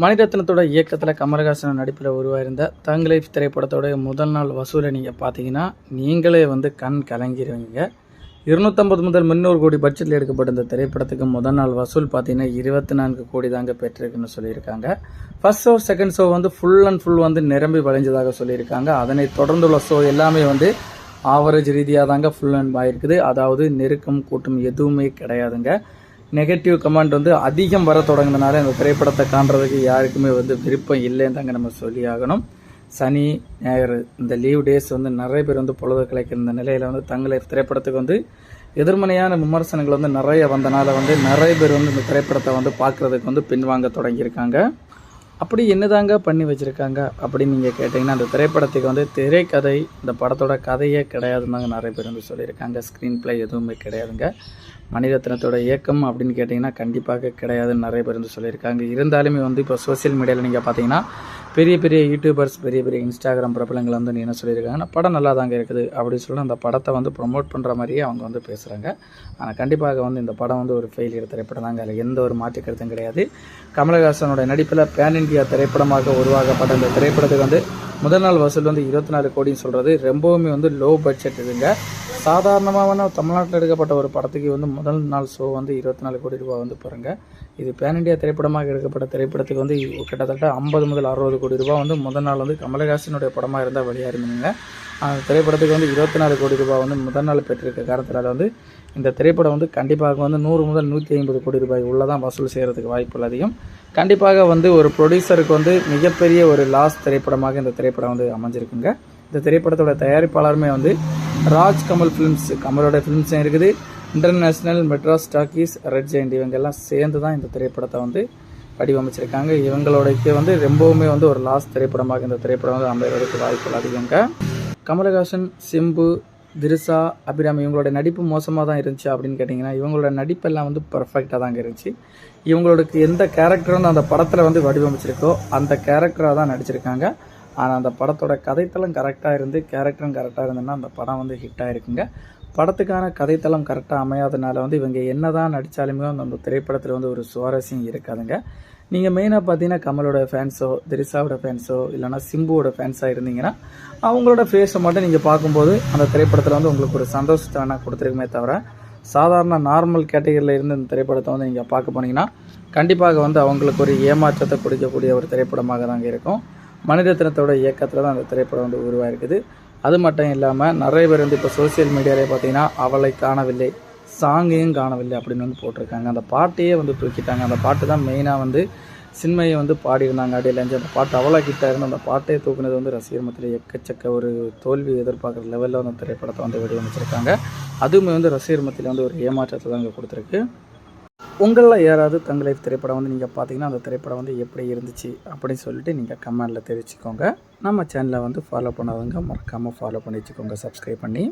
மணிரத்னத்தோட இயக்கத்தில் கமலஹாசன் நடிப்பில் உருவாயிருந்த தங் லைஃப் திரைப்படத்தோட முதல் நாள் வசூலை நீங்கள் பார்த்தீங்கன்னா நீங்களே வந்து கண் கலங்கிடுவீங்க இருநூத்தம்பது முதல் முந்நூறு கோடி பட்ஜெட்டில் எடுக்கப்பட்ட இந்த திரைப்படத்துக்கு முதல் நாள் வசூல் பார்த்தீங்கன்னா இருபத்தி நான்கு கோடி தாங்க பெற்றிருக்குன்னு சொல்லியிருக்காங்க. ஃபர்ஸ்ட் ஷோ செகண்ட் ஷோ வந்து ஃபுல் அண்ட் ஃபுல் வந்து நிரம்பி வளைஞ்சதாக சொல்லியிருக்காங்க. அதனை தொடர்ந்துள்ள ஷோ எல்லாமே வந்து ஆவரேஜ் ரீதியாக தாங்க ஃபுல் அண்ட் ஆயிருக்குது. அதாவது நெருக்கம் கூட்டம் எதுவுமே கிடையாதுங்க. நெகட்டிவ் கமெண்ட் வந்து அதிகம் வர தொடங்கினால இந்த திரைப்படத்தை காண்றதுக்கு யாருக்குமே வந்து விருப்பம் இல்லைன்னு தாங்க நம்ம சொல்லி ஆகணும் சனி ஞாயிறு இந்த லீவ் டேஸ் வந்து நிறைய பேர் வந்து பொழுது கலைக்கிற இந்த நிலையில் வந்து தங்களை திரைப்படத்துக்கு வந்து எதிர்மனையான விமர்சனங்கள் வந்து நிறைய வந்தனால வந்து நிறைய பேர் வந்து இந்த திரைப்படத்தை வந்து பார்க்குறதுக்கு வந்து பின்வாங்க தொடங்கியிருக்காங்க. அப்படி என்னதாங்க பண்ணி வச்சுருக்காங்க அப்படின்னு நீங்கள் கேட்டிங்கன்னா அந்த திரைப்படத்துக்கு வந்து திரைக்கதை இந்த படத்தோட கதையே கிடையாதுன்னு தாங்க நிறைய பேர் வந்து சொல்லியிருக்காங்க. ஸ்க்ரீன் பிளே எதுவுமே கிடையாதுங்க. மணிரத்னத்தோட இயக்கம் அப்படின்னு கேட்டிங்கன்னா கண்டிப்பாக கிடையாதுன்னு நிறைய பேர் வந்து சொல்லியிருக்காங்க. இருந்தாலுமே வந்து இப்போ சோஷியல் மீடியாவில் நீங்கள் பார்த்தீங்கன்னா பெரிய பெரிய யூடியூபர்ஸ் பெரிய பெரிய இன்ஸ்டாகிராம் பிரபலங்கள் வந்து என்ன சொல்லியிருக்காங்கன்னா படம் நல்லா தாங்க இருக்குது அப்படின்னு சொல்லி அந்த படத்தை வந்து ப்ரொமோட் பண்ணுற மாதிரியே அவங்க வந்து பேசுகிறாங்க ஆனால் கண்டிப்பாக வந்து இந்த படம் வந்து ஒரு ஃபெயிலியர் திரைப்படம் தாங்க அதில் எந்த ஒரு மாற்று கருத்தும் கிடையாது. கமலஹாசனோட நடிப்பில் பேன் இந்தியா திரைப்படமாக உருவாக்கப்பட்ட இந்த திரைப்படத்துக்கு வந்து முதல் நாள் வசூல் வந்து இருபத்தி நாலு கோடின்னு சொல்கிறது ரொம்பவுமே வந்து லோ பட்ஜெட் இதுங்க. சாதாரணமாக தமிழ்நாட்டில் எடுக்கப்பட்ட ஒரு படத்துக்கு வந்து முதல் நாள் ஷோ வந்து இருபத்தி நாலு கோடி ரூபாய் வந்து பாருங்க இது பேன் இண்டியா திரைப்படமாக எடுக்கப்பட்ட திரைப்படத்துக்கு வந்து கிட்டத்தட்ட ஐம்பது முதல் அறுபது கோடி ரூபாய் வந்து முதல் நாள் வந்து கமலஹாசனுடைய படமாக இருந்தால் வெளியாக இருந்தீங்க அந்த திரைப்படத்துக்கு வந்து இருபத்தி நாலு கோடி ரூபாய் வந்து முதல் நாள் பெற்றிருக்க காரணத்தினால வந்து இந்த திரைப்படம் வந்து கண்டிப்பாக வந்து நூறு முதல் நூற்றி ஐம்பது கோடி ரூபாய் உள்ளதான் வசூல் செய்கிறதுக்கு வாய்ப்புகள் அதிகம். கண்டிப்பாக வந்து ஒரு ப்ரொடியூசருக்கு வந்து மிகப்பெரிய ஒரு லாஸ் திரைப்படமாக இந்த திரைப்படம் வந்து அமைஞ்சிருக்குங்க. இந்த திரைப்படத்தோட தயாரிப்பாளருமே வந்து ராஜ் கமல் ஃபிலிம்ஸ் கமலோட ஃபிலிம்ஸும் இருக்குது. International Madras talkies red giant இவங்கெல்லாம் சேர்ந்து தான் இந்த திரைப்படத்தை வந்து வடிவமைச்சிருக்காங்க. இவங்களோடக்கு வந்து ரொம்பவுமே வந்து ஒரு லாஸ்ட் திரைப்படமாக இந்த திரைப்படம் வந்து அமைவதற்கு வாய்ப்புகள் அதிகங்க. கமலஹாசன் சிம்பு திரிசா அபிராமி இவங்களோட நடிப்பு மோசமாக தான் இருந்துச்சு அப்படின்னு கேட்டிங்கன்னா இவங்களோட நடிப்பெல்லாம் வந்து பர்ஃபெக்டாக தாங்க இருந்துச்சு. இவங்களுக்கு எந்த கேரக்டர் வந்து அந்த படத்தில் வந்து வடிவமைச்சிருக்கோ அந்த கேரக்டராக தான் நடிச்சிருக்காங்க. ஆனால் அந்த படத்தோட கதைத்தளம் கரெக்டாக இருந்து கேரக்டரும் கரெக்டாக இருந்ததுன்னா அந்த படம் வந்து ஹிட் இருக்குங்க படத்துக்கான கதைத்தளம் கரெக்டாக அமையாதனால வந்து இவங்க என்ன தான் நடித்தாலுமே வந்து அந்த திரைப்படத்தில் வந்து ஒரு சுவாரஸ்யம் இருக்காதுங்க. நீங்கள் மெயினாக பார்த்தீங்கன்னா கமலோட ஃபேன்ஸோ திரிசாவோட ஃபேன்ஸோ இல்லைனா சிம்புவோட ஃபேன்ஸாக இருந்தீங்கன்னா அவங்களோட ஃபேஸை மட்டும் நீங்கள் பார்க்கும்போது அந்த திரைப்படத்தில் வந்து உங்களுக்கு ஒரு சந்தோஷத்தை வேணால் கொடுத்துருக்குமே தவிர சாதாரண நார்மல் கேட்டகரியில் இருந்து இந்த திரைப்படத்தை வந்து நீங்கள் பார்க்க போனீங்கன்னா கண்டிப்பாக வந்து அவங்களுக்கு ஒரு ஏமாற்றத்தை கொடுக்கக்கூடிய ஒரு திரைப்படமாக தாங்க இருக்கும். மனிதத்தினத்தோட இயக்கத்தில் தான் அந்த திரைப்படம் வந்து உருவாயிருக்குது. அது மட்டும் இல்லாமல் நிறைய பேர் வந்து இப்போ சோசியல் மீடியாவிலே பார்த்தீங்கன்னா அவளை காணவில்லை. சாங்கையும் காணவில்லை அப்படின்னு வந்து போட்டிருக்காங்க. அந்த பாட்டையே வந்து தூக்கிட்டாங்க. அந்த பாட்டு தான் மெயினாக வந்து சின்மையை வந்து பாடியிருந்தாங்க. அடியில் அந்த பாட்டு அவ்வளோ கிட்ட இருந்து அந்த பாட்டையே தூக்குனது வந்து ரசிகர் மத்தியில் எக்கச்சக்க ஒரு தோல்வி எதிர்பார்க்குற லெவலில் வந்து திரைப்படத்தை வந்து வடிவமைச்சிருக்காங்க அதுவுமே வந்து ரசிகர் மத்தியில் வந்து ஒரு ஏமாற்றத்தை தான் இங்கே கொடுத்துருக்கு. உங்களில் யாராவது தங்களை லைஃப் திரைப்படம் வந்து நீங்கள் பார்த்தீங்கன்னா அந்த திரைப்படம் வந்து எப்படி இருந்துச்சு அப்படின்னு சொல்லிட்டு நீங்கள் கமெண்டில் தெரிவிச்சுக்கோங்க. நம்ம சேனலை வந்து ஃபாலோ பண்ணாதவங்க மறக்காமல் ஃபாலோ பண்ணி வச்சுக்கோங்க. சப்ஸ்கிரைப் பண்ணி